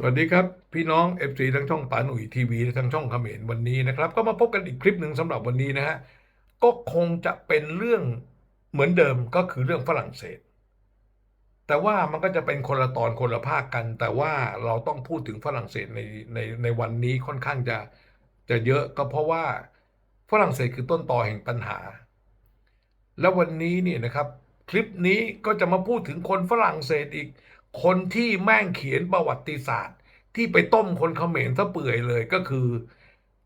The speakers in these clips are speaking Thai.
สวัสดีครับ พี่น้อง FC ทั้งช่องปานุ่ยทีวีทั้งช่องเขมรวันนี้นะครับ ก็มาพบกันอีกคลิปหนึ่งสำหรับวันนี้นะฮะก็คงจะเป็นเรื่องเหมือนเดิมก็คือเรื่องฝรั่งเศส แต่ว่ามันก็จะเป็นคนละตอนคนละภาคกัน แต่ว่าเราต้องพูดถึงฝรั่งเศสในในในวันนี้ค่อนข้างจะจะเยอะก็เพราะว่าฝรั่งเศสคือต้นตอแห่งปัญหา แล้ววันนี้เนี่ยนะครับ คลิปนี้ก็จะมาพูดถึงคนฝรั่งเศสอีก คนที่แม่งเขียนประวัติศาสตร์ ที่ไปต้มคนเขมรซะเปื่อยเลยก็คือ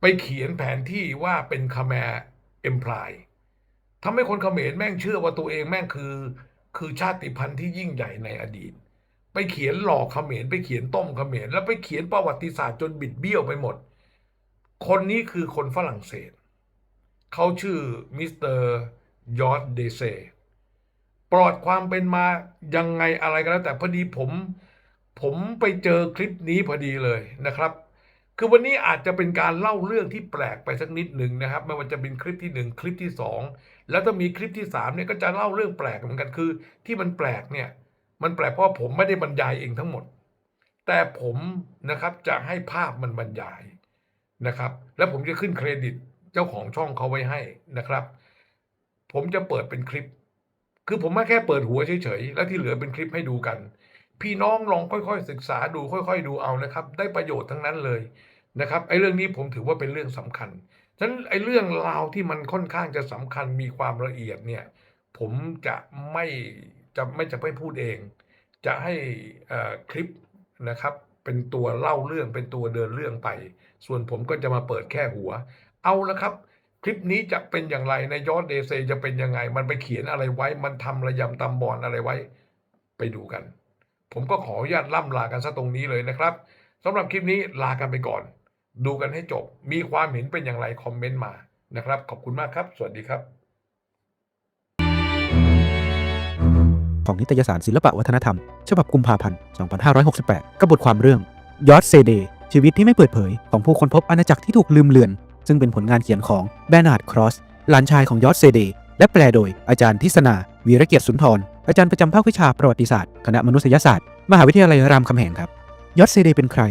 ไปเขียนแผนที่ว่าเป็นคาแมร์เอ็มพลายทำให้คนเขมรแม่งเชื่อว่าตัวเองแม่งคือ คือชาติพันธุ์ที่ยิ่งใหญ่ในอดีต ไปเขียนหลอกเขมรไปเขียนต้มเขมรแล้วไปเขียนประวัติศาสตร์จนบิดเบี้ยวไปหมด คนนี้คือคนฝรั่งเศส เขาชื่อมิสเตอร์ยอร์ดเดเซ ปลอดความเป็นมายังไงอะไรก็แล้ว แต่พอดีผม ผมไปเจอคลิปนี้พอดีเลยนะครับ คือวันนี้อาจจะเป็นการเล่าเรื่องที่แปลกไปสักนิดหนึ่งนะครับไม่ว่าจะเป็นคลิปที่หนึ่งคลิปที่สองแล้วถ้ามีคลิปที่สามเนี่ยก็จะเล่าเรื่องแปลกเหมือนกันคือ ที่มันแปลกเนี่ย มันแปลกเพราะผมไม่ได้บรรยายเองทั้งหมด แต่ผมนะครับจะให้ภาพมันบรรยายนะครับ แล้วผมจะขึ้นเครดิตเจ้าของช่องเขาไว้ให้นะครับ ผมจะเปิดเป็นคลิป คือผมมาแค่เปิดหัวเฉยๆ แล้วที่เหลือเป็นคลิปให้ดูกัน พี่น้องลองค่อยๆ ศึกษาดูค่อย ๆ ดูเอานะครับ ได้ประโยชน์ทั้งนั้นเลยนะครับไอ้เรื่องนี้ผมถือว่าเป็นเรื่องสำคัญฉะนั้นไอ้เรื่องราวที่มันค่อนข้างจะสำคัญมีความละเอียดเนี่ยผมจะไม่จะไม่จะไม่พูดเอง จะให้คลิปนะครับเป็นตัวเล่าเรื่องเป็นตัวเดินเรื่องไป ส่วนผมก็จะมาเปิดแค่หัว เอาละครับ คลิปนี้จะเป็นอย่างไรในยอดเดเซจะเป็นยังไง มันไปเขียนอะไรไว้ มันทำระยำตำบอนอะไรไว้ ไปดูกัน ผมก็ขออนุญาตล่ำลากันซะตรงนี้เลยนะครับสำหรับคลิปนี้ลากันไปก่อน ดูกันให้จบ มีความเห็นเป็นอย่างไรคอมเมนต์มานะครับ ขอบคุณมากครับ สวัสดีครับของนิตยสารศิลปวัฒนธรรม ฉบับกุมภาพันธ์ 2568 กับบทความเรื่องยอดเซเด ชีวิตที่ไม่เปิดเผย ของผู้ค้นพบอาณาจักรที่ถูกลืมเลือน ซึ่งเป็นผลงานเขียนของแบนาร์ดครอสหลานชายของยอร์ดเซเดและแปลโดยอาจารย์ทิศนา วีระเกียรติสุนทร อาจารย์ประจำภาควิชาประวัติศาสตร์ คณะมนุษยศาสตร์ มหาวิทยาลัยรามคำแหงครับ ยอร์ดเซเดเป็นใคร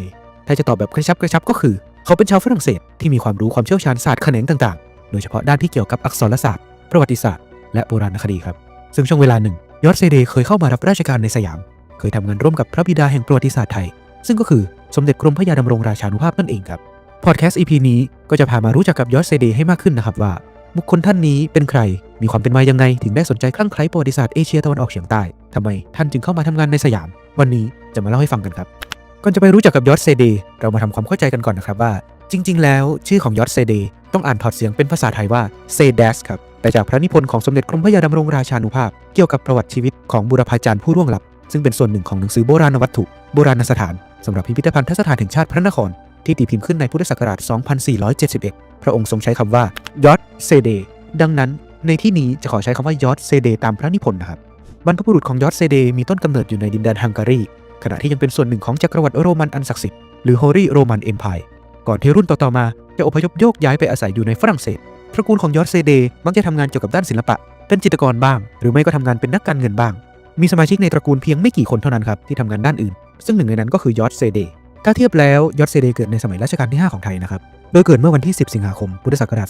ถ้าจะตอบแบบกระชับกระชับก็คือ เขาเป็นชาวฝรั่งเศสที่มีความรู้ความเชี่ยวชาญศาสตร์แขนงต่างๆ โดยเฉพาะด้านที่เกี่ยวกับอักษรศาสตร์ ประวัติศาสตร์ และโบราณคดีครับ ซึ่งช่วงเวลาหนึ่งยอร์ดเซเดเคยเข้ามารับราชการในสยาม เคยทำงานร่วมกับพระบิดาแห่งประวัติศาสตร์ไทย ซึ่งก็คือสมเด็จกรมพระยาดำรงราชานุภาพนั่นเองครับ พอดแคสต์ EP นี้ก็จะพามารู้จักกับยอร์ดเซเดให้มากขึ้นนะครับว่า บุคคลท่านนี้เป็นใคร มีความเป็นมายังไง ถึงได้สนใจคลั่งไคล้ประวัติศาสตร์เอเชียตะวันออกเฉียงใต้ทำไมท่านจึงเข้ามาทำงานในสยาม วันนี้จะมาเล่าให้ฟังกันครับ ก่อนจะไปรู้จักกับยอร์ดเซเดเรามาทำความเข้าใจกันก่อนนะครับว่า จริง ๆ แล้วชื่อของยอร์ดเซเดต้องอ่านถอดเสียงเป็นภาษาไทยว่าเซเดสครับแต่จากพระนิพนธ์ของสมเด็จกรมพระยาดำรงราชานุภาพ เกี่ยวกับประวัติชีวิตของบุรพาจารย์ผู้ร่วงลับ ซึ่งเป็นส่วนหนึ่งของหนังสือโบราณวัตถุ โบราณสถานสำหรับพิพิธภัณฑสถานแห่งชาติพระนคร ที่ตีพิมพ์ขึ้นในพุทธศักราช 2471 พระองค์ทรงใช้คำว่ายอดเซเด ดังนั้น ในที่นี้จะขอใช้คำว่ายอดเซเดตามพระนิพนธ์นะครับ บรรพบุรุษของยอดเซเดมีต้นกำเนิดอยู่ในดินแดนฮังการี ขณะที่ยังเป็นส่วนหนึ่งของจักรวรรดิโรมันอันศักดิ์สิทธิ์ หรือ Holy Roman Empire ก่อนที่รุ่นต่อๆมาจะอพยพโยกย้ายไปอาศัยอยู่ในฝรั่งเศส ตระกูลของยอดเซเดมักจะทำงานเกี่ยวกับด้านศิลปะ เป็นจิตรกรบ้าง หรือไม่ก็ทำงานเป็นนักการเงินบ้าง มีสมาชิกในตระกูลเพียงไม่กี่คนเท่านั้นครับที่ทำงานด้านอื่น ซึ่งหนึ่งในนั้นก็คือยอดเซเด ถ้าเทียบแล้วยอร์ดเซเดเกิดในสมัยรัชกาลที่ 5 ของไทยนะครับ โดยเกิดเมื่อวันที่ 10 สิงหาคม พุทธศักราช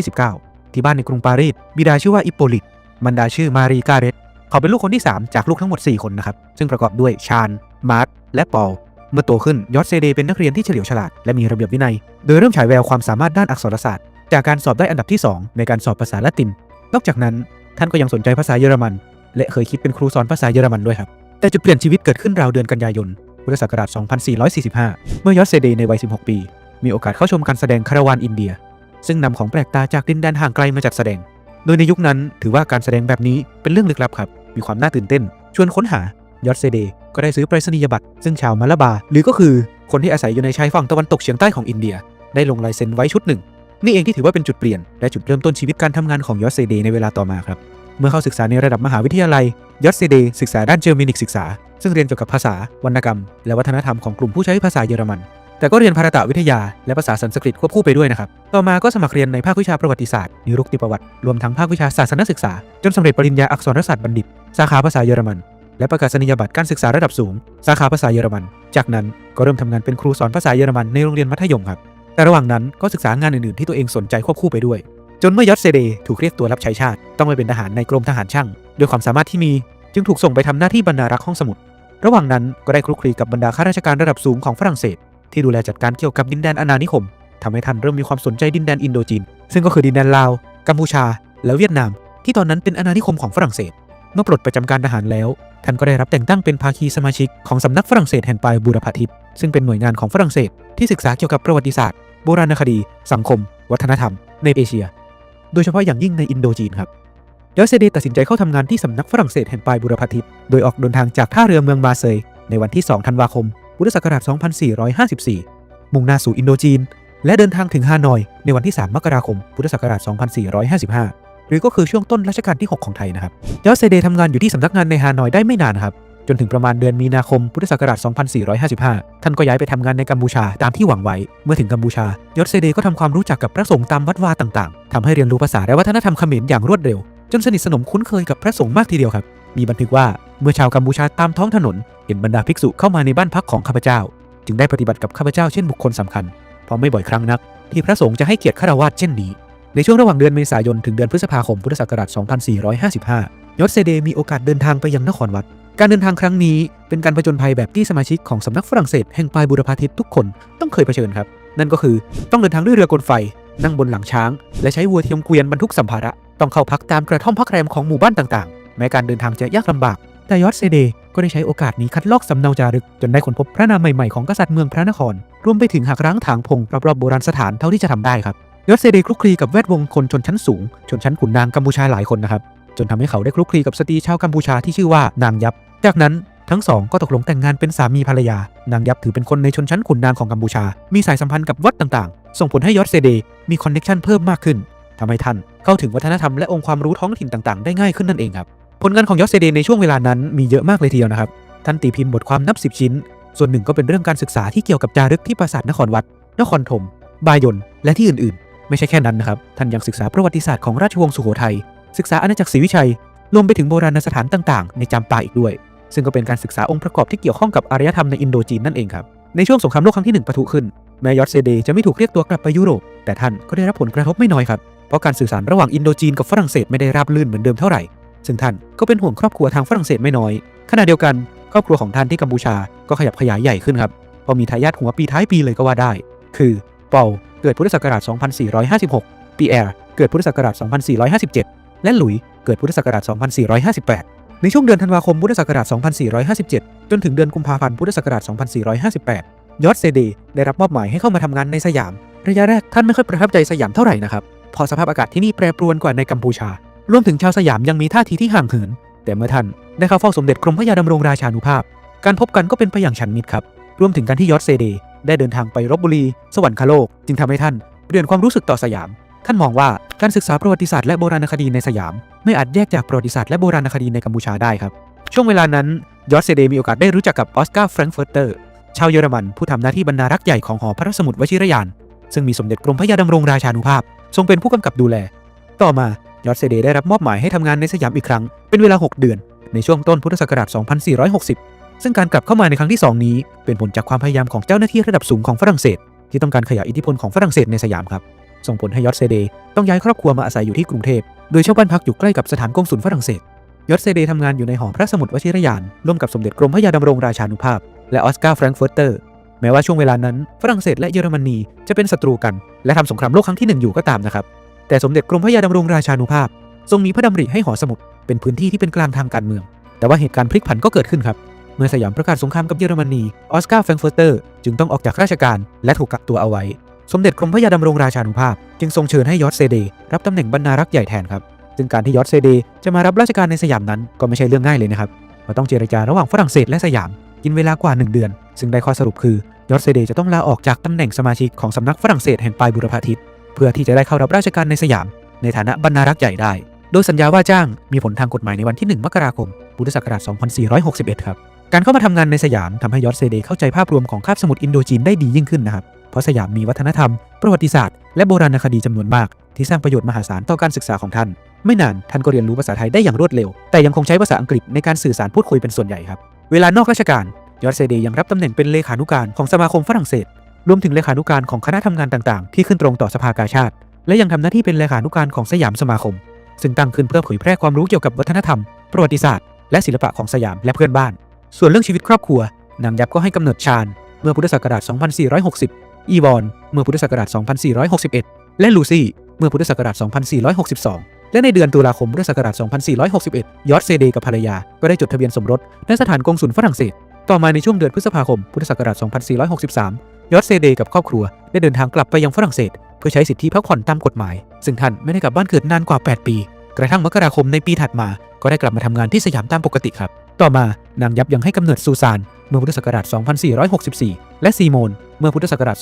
2429 ที่บ้านในกรุงปารีส บิดาชื่อว่าอิปโปลิตมารดาชื่อมารีกาเรตเขาเป็นลูกคนที่ 3 จากลูกทั้งหมด 4 คนนะครับ ซึ่งประกอบด้วยชาญ มาร์ตและปอล เมื่อโตขึ้นยอดเซเดเป็นนักเรียนที่เฉลียวฉลาดและมีระเบียบวินัย โดยเริ่มฉายแววความสามารถด้านอักษรศาสตร์ จากการสอบได้อันดับที่ 2 ในการสอบภาษาละติน นอกจากนั้นท่านก็ยังสนใจภาษาเยอรมัน และเคยคิดเป็นครูสอนภาษาเยอรมันด้วยครับ แต่จุดเปลี่ยนชีวิตเกิดขึ้นราวเดือนกันยายน พุทธศักราช 2445 เมื่อยอร์ดเซเดในวัย 16 ปี มีโอกาสเข้าชมการแสดงคาราวานอินเดีย ซึ่งนำของแปลกตาจากดินแดนห่างไกลมาจัดแสดง โดยในยุคนั้นถือว่าการแสดงแบบนี้เป็นเรื่องลึกลับครับ มีความน่าตื่นเต้น ชวนค้นหายอร์ดเซเดก็ได้ซื้อไปรษณียบัตรซึ่งชาวมาลาบา หรือก็คือคนที่อาศัยอยู่ในชายฝั่งตะวันตกเฉียงใต้ของอินเดีย ได้ลงลายเซ็นไว้ชุดหนึ่ง นี่เองที่ถือว่าเป็นจุดเปลี่ยนและจุดเริ่มต้นชีวิตการทำงานของยอร์ดเซเดในเวลาต่อมาครับ เมื่อเข้าศึกษาในระดับมหาวิทยาลัยยอร์ดเซเดศึกษาด้านเจอร์มินิกศึกษา ซึ่งเรียนเกี่ยวกับภาษาวรรณกรรม และวัฒนธรรมของกลุ่มผู้ใช้ภาษาเยอรมัน แต่ก็เรียนภาษาวิทยาและภาษาสันสกฤตควบคู่ไปด้วยนะครับ ต่อมาก็สมัครเรียนในภาควิชาประวัติศาสตร์นิรุกติประวัติ รวมทั้งภาควิชาศาสนศึกษา จนสำเร็จปริญญาอักษรศาสตร์บัณฑิต สาขาภาษาเยอรมัน และประกาศนียบัตรการศึกษาระดับสูง สาขาภาษาเยอรมัน จากนั้นก็เริ่มทำงานเป็นครูสอนภาษาเยอรมันในโรงเรียนมัธยมครับแต่ระหว่างนั้นก็ศึกษางานอื่นๆที่ตัวเองสนใจควบคู่ไปด้วย จนเมื่อยอดเซเดถูกเรียกตัวรับใช้ชาติ ต้องไปเป็นทหารในกรมทหารช่างด้วยความสามารถที่มีจึงถูกส่งไปทำหน้าที่บรรณารักษ์ห้องสมุด ระหว่างนั้นก็ได้คลุกคลีกับบรรดาข้าราชการระดับสูงของฝรั่งเศส ที่ดูแลจัดการเกี่ยวกับดินแดนอาณานิคมทำให้ท่านเริ่มมีความสนใจดินแดนอินโดจีน ซึ่งก็คือดินแดนลาว กัมพูชา และเวียดนาม ที่ตอนนั้นเป็นอาณานิคมของฝรั่งเศส เมื่อปลดประจำการทหารแล้ว ท่านก็ได้รับแต่งตั้งเป็นภาคีสมาชิกของสำนักฝรั่งเศสแห่งปลายบูรพาทิตซึ่งเป็นหน่วยงานของฝรั่งเศสที่ศึกษาเกี่ยวกับประวัติศาสตร์ โบราณคดี สังคม วัฒนธรรม ในเอเชีย โดยเฉพาะอย่างยิ่งในอินโดจีนครับยอเซเดตัดสินใจเข้าทำงานที่สำนักฝรั่งเศสแห่งปลายบูรพาทิตโดยออกเดินทางจากท่าเรือเมืองมาเซยในวันที่ 2 ธันวาคม พุทธศักราช 2454 มุ่งหน้าสู่อินโดจีน และเดินทางถึงฮานอย ในวันที่ 3 มกราคม พุทธศักราช 2455 หรือก็คือช่วงต้นรัชกาลที่ 6 ของไทยนะครับยอเซเดทำงานอยู่ที่สำนักงานในฮานอยได้ไม่นานครับ จนถึงประมาณเดือนมีนาคมพุทธศักราช 2455 ท่านก็ย้ายไปทำงานในกัมพูชาตามที่หวังไว้ เมื่อถึงกัมพูชายอสเซเดก็ทำความรู้จักกับพระสงฆ์ตามวัดวาต่างๆทำให้เรียนรู้ภาษาและวัฒนธรรมเขมรอย่างรวดเร็ว จนสนิทสนมคุ้นเคยกับพระสงฆ์มากทีเดียวครับ มีบันทึกว่าเมื่อชาวกัมพูชาตามท้องถนน เห็นบรรดาภิกษุเข้ามาในบ้านพักของข้าพเจ้า จึงได้ปฏิบัติกับข้าพเจ้าเช่นบุคคลสำคัญเพราะไม่บ่อยครั้งนัก ที่พระสงฆ์จะให้เกียรติฆราวาสเช่นนี้ในช่วงระหว่างเดือนเมษายนถึงเดือนพฤษภาคมพุทธศักราช 2455 ยศเซเดมีโอกาสเดินทางไปยังนครวัด การเดินทางครั้งนี้เป็นการผจญภัยแบบที่สมาชิกของสำนักฝรั่งเศสแห่งปลายบูรพาทิตทุกคนต้องเคยเผชิญครับ นั่นก็คือต้องเดินทางด้วยเรือกลไฟ นั่งบนหลังช้าง และใช้วัวเทียมเกวียนบรรทุกสัมภาระ ต้องเข้าพักตามกระท่อมพักแรมของหมู่บ้านต่างๆ แม้การเดินทางจะยากลำบาก แต่ยอดเซเดก็ได้ใช้โอกาสนี้คัดลอกสำเนาจารึก จนได้ค้นพบพระนามใหม่ๆของกษัตริย์เมืองพระนคร รวมไปถึงหักร้างถางพงรอบๆโบราณสถานเท่าที่จะทำได้ครับยอดเซเดคลุกคลีกับแวดวงคนชนชั้นสูง ชนชั้นขุนนางกัมพูชาหลายคนนะครับ จนทำให้เขาได้คลุกคลีกับสตรีชาวกัมพูชาที่ชื่อว่านางยับ จากนั้นทั้งสองก็ตกลงแต่งงานเป็นสามีภรรยา นางยับถือเป็นคนในชนชั้นขุนนางของกัมพูชา มีสายสัมพันธ์กับวัดต่างๆ ส่งผลให้ยอดเซเดมีคอนเนคชันเพิ่มมากขึ้นทำให้ท่านเข้าถึงวัฒนธรรมและองค์ความรู้ท้องถิ่นต่างๆ ได้ง่ายขึ้นนั่นเองครับ ผลงานของยอสเซเดในช่วงเวลานั้นมีเยอะมากเลยทีเดียวนะครับ ท่านตีพิมพ์บทความนับสิบชิ้น ส่วนหนึ่งก็เป็นเรื่องการศึกษาที่เกี่ยวกับจารึกที่ปราสาทนครวัด นครธม บายน และที่อื่นๆ ไม่ใช่แค่นั้นนะครับ ท่านยังศึกษาประวัติศาสตร์ของราชวงศ์สุโขทัย ศึกษาอาณาจักรศรีวิชัย รวมไปถึงโบราณสถานต่างๆ ในจำปาอีกด้วย ซึ่งก็เป็นการศึกษาองค์ประกอบที่เกี่ยวข้องกับอารยธรรมในอินโดจีนนั่นเองครับ ในช่วงสงครามโลกครั้งที่หนึ่งปะทุขึ้น แม้ยอสเซเดจะไม่ถูกเรียกตัวกลับไปยุโรป แต่ท่านก็ได้รับผลกระทบไม่น้อยครับ เพราะการสื่อสารระหว่างอินโดจีนกับฝรั่งเศสไม่ได้ราบรื่นเหมือนเดิมเท่าไหร่ ซึ่งท่านก็เป็นห่วงครอบครัวทางฝรั่งเศสไม่น้อย ขณะเดียวกันครอบครัวของท่านที่กัมพูชาก็ขยับขยายใหญ่ขึ้นครับพราะมีทายาทหัวปีท้ายปีเลยก็ว่าได้ คือเปาเกิดพุทธศักราช 2456ปีแอร์เกิดพุทธศักราช 2457 และหลุยเกิดพุทธศักราช 2458 ในช่วงเดือนธันวาคมพุทธศักราช 2457 จนถึงเดือนกุมภาพันธ์พุทธศักราช 2458 ยอดเซเดได้รับมอบหมายให้เข้ามาทำงานในสยาม ระยะแรกท่านไม่ค่อยประทับใจสยามเท่าไหร่นะครับเพอสภาพอากาศที่นี่แปรปรวนกว่าในกัมพูชา รวมถึงชาวสยามยังมีท่าทีที่ห่างเหิน แต่เมื่อท่านได้เข้าเฝ้าสมเด็จกรมพระยาดำรงราชานุภาพ การพบกันก็เป็นไปอย่างฉันมิตรครับ รวมถึงการที่ยอดเซเดได้เดินทางไปรบบุรี สวรรคโลก จึงทำให้ท่านเปลี่ยนความรู้สึกต่อสยาม ท่านมองว่าการศึกษาประวัติศาสตร์และโบราณคดีในสยาม ไม่อาจแยกจากประวัติศาสตร์และโบราณคดีในกัมพูชาได้ครับ ช่วงเวลานั้นยอดเซเดมีโอกาสได้รู้จักกับออสการ์แฟรงเฟิร์เตอร์ชาวเยอรมันผู้ทำหน้าที่บรรณารักษ์ใหญ่ของหอพระราสมุดวชิรยาน ซึ่งมีสมเด็จกรมพระยาดำรงราชานุภาพ ทรงเป็นผู้กำกับดูแล ต่อมายอดเซเดได้รับมอบหมายให้ทำงานในสยามอีกครั้งเป็นเวลา 6 เดือน ในช่วงต้นพุทธศักราช 2460 ซึ่งการกลับเข้ามาในครั้งที่ 2 นี้ เป็นผลจากความพยายามของเจ้าหน้าที่ระดับสูงของฝรั่งเศส ที่ต้องการขยายอิทธิพลของฝรั่งเศสในสยามครับ ส่งผลให้ยอดเซเดต้องย้ายครอบครัวมาอาศัยอยู่ที่กรุงเทพ โดยเช่าบ้านพักอยู่ใกล้กับสถานกงสุลฝรั่งเศส ยอดเซเดทำงานอยู่ในหอพระสมุดวชิรยาน ร่วมกับสมเด็จกรมพระยาดำรงราชานุภาพ และออสการ์แฟรงก์เฟิร์เตอร์ แม้ว่าช่วงเวลานั้นฝรั่งเศสและเยอรมนีจะเป็นศัตรูกัน และทำสงครามโลกครั้งที่หนึ่งอยู่ก็ตามนะครับ แต่สมเด็จกรมพระยาดำรงราชานุภาพ ทรงมีพระดำริให้หอสมุดเป็นพื้นที่ที่เป็นกลางทางการเมือง แต่ว่าเหตุการณ์พลิกผันก็เกิดขึ้นครับเมื่อสยามประกาศสงครามกับเยอรมนีออสการ์แฟรงก์เฟิร์เตอร์จึงต้องออกจากราชการและถูกกักตัวเอาไว้ สมเด็จกรมพระยาดำรงราชานุภาพ จึงทรงเชิญให้ยอดเซเดรับตำแหน่งบรรณารักษ์ใหญ่แทนครับซึ่งการที่ยอดเซเดจะมารับราชการในสยามนั้นก็ไม่ใช่เรื่องง่ายเลยนะครับเพราต้องเจรจาระหว่างฝรั่งเศสและสยาม กินเวลากว่า 1 เดือน ซึ่งได้ข้อสรุปคือยอดเซเดจะต้องลาออกจากตำแหน่งสมาชิกของสำนักฝรั่งเศสแห่งปลายบุรพาทิตเพื่อที่จะได้เข้ารับราชการในสยาม ในฐานะบรรณารักษ์ใหญ่ได้ โดยสัญญาว่าจ้างมีผลทางกฎหมายในวันที่ 1 มกราคม พุทธศักราช 2461 ครับ การเข้ามาทำงานในสยามทำให้ยอดเซเดเข้าใจภาพรวมของคาบสมุทรอินโดจีนได้ดียิ่งขึ้นนะครับ เพราะสยามมีวัฒนธรรม ประวัติศาสตร์ และโบราณคดีจำนวนมาก ที่สร้างประโยชน์มหาศาลต่อการศึกษาของท่าน ไม่นานท่านก็เรียนรู้ภาษาไทยได้อย่างรวดเร็ว แต่ยังคงใช้ภาษาอังกฤษในการสื่อสารพูดคุยเป็นส่วนใหญ่ครับ เวลานอกราชการ ยอร์เซเดย์ยังรับตำแหน่งเป็นเลขานุการของสมาคมฝรั่งเศส รวมถึงเลขานุการของคณะทำงานต่างๆ ที่ขึ้นตรงต่อสภากาชาติ และยังทำหน้าที่เป็นเลขานุการของสยามสมาคม ซึ่งตั้งขึ้นเพื่อเผยแพร่ความรู้เกี่ยวกับวัฒนธรรม ประวัติศาสตร์ และศิลปะของสยามและเพื่อนบ้าน ส่วนเรื่องชีวิตครอบครัวนางยับก็ให้กำเนิดชาญเมื่อพุทธศักราช 2460 อีวอนเมื่อพุทธศักราช 2461 และลูซี่เมื่อพุทธศักราช 2462 และในเดือนตุลาคมพุทธศักราช 2461 ยอร์ดเซเดกับภรรยา ก็ได้จดทะเบียนสมรสในสถานกงสุลฝรั่งเศส ต่อมาในช่วงเดือนพฤษภาคมพุทธศักราช 2463 ยอร์ดเซเดกับครอบครัวได้เดินทางกลับไปยังฝรั่งเศส เพื่อใช้สิทธิพักผ่อนตามกฎหมาย ซึ่งท่านไม่ได้กลับบ้านเกิดนานกว่า 8 ปี กระทั่งมกราคมในปีถัดมา ก็ได้กลับมาทำงานที่สยามตามปกติครับ ต่อมานางยับยังให้กำเนิดซูซานเมื่อพุทธศักราช 2464 และซีโมน เมื่อพุทธศักราช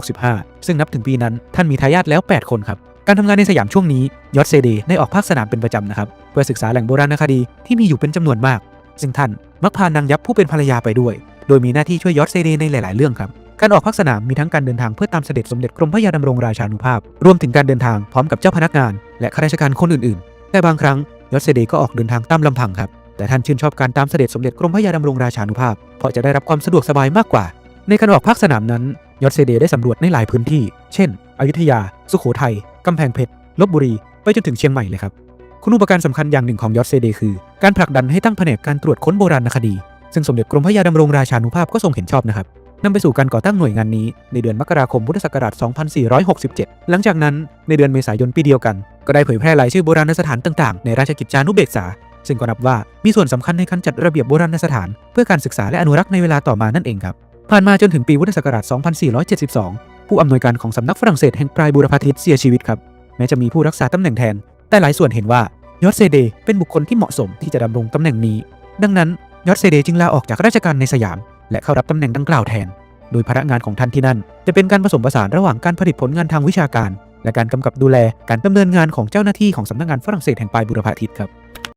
2465 ซึ่งนับถึงปีนั้นท่านมีทายาทแล้ว 8 คนครับการทำงานในสยามช่วงนี้ยอดเซเดได้ออกภาคสนามเป็นประจำนะครับเพื่อศึกษาแหล่งโบราณคดีที่มีอยู่เป็นจำนวนมาก ซึ่งท่านมักพานางยับผู้เป็นภรรยาไปด้วย โดยมีหน้าที่ช่วยยอดเซเดในหลาย ๆ เรื่องครับ การออกภาคสนามมีทั้งการเดินทางเพื่อตามเสด็จสมเด็จกรมพระยาดำรงราชานุภาพ รวมถึงการเดินทางพร้อมกับเจ้าพนักงาน และข้าราชการคนอื่นๆ แต่บางครั้งยอดเซเดย์ก็ออกเดินทางตามลำพังครับ แต่ท่านชื่นชอบการตามเสด็จสมเด็จกรมพระยาดำรงราชานุภาพ เพราะจะได้รับความสะดวกสบายมากกว่า ในการออกภาคสนามนั้นยอดเซเดย์ได้สำรวจในหลายพื้นที่ เช่น อยุธยา สุโขทัยกำแพงเพชรลบบุรีไปจนถึงเชียงใหม่เลยครับคุณอุปการสำคัญอย่างหนึ่งของยอดเซเดย์คือ การผลักดันให้ตั้งแผนกการตรวจค้นโบราณคดี ซึ่งสมเด็จกรมพระยาดำรงราชานุภาพก็ทรงเห็นชอบนะครับ นำไปสู่การก่อตั้งหน่วยงานนี้ในเดือนมกราคมพุทธศักราช 2467 หลังจากนั้นในเดือนเมษายนปีเดียวกัน ก็ได้เผยแพร่รายชื่อโบราณสถานต่างๆ ในราชกิจจานุเบกษา ซึ่งก็นับว่ามีส่วนสำคัญในการจัดระเบียบโบราณสถาน เพื่อการศึกษาและอนุรักษ์ในเวลาต่อมานั่นเองครับ ผ่านมาจนถึงปีพุทธศักราช 2472 ผู้อำนวยการของสำนักฝรั่งเศสแห่งปลายบูรพาทิตเสียชีวิตครับแม้จะมีผู้รักษาตำแหน่งแทน แต่หลายส่วนเห็นว่ายอดเซเดเป็นบุคคลที่เหมาะสมที่จะดำรงตำแหน่งนี้ ดังนั้นยอดเซเดจึงลาออกจากราชการในสยาม และเข้ารับตำแหน่งดังกล่าวแทน โดยพนักงานของท่านที่นั่น จะเป็นการผสมผสานระหว่างการผลิตผลงานทางวิชาการ และการกำกับดูแลการดำเนินงานของเจ้าหน้าที่ของสำนักงานฝรั่งเศสแห่งปลายบูรพาทิตครับ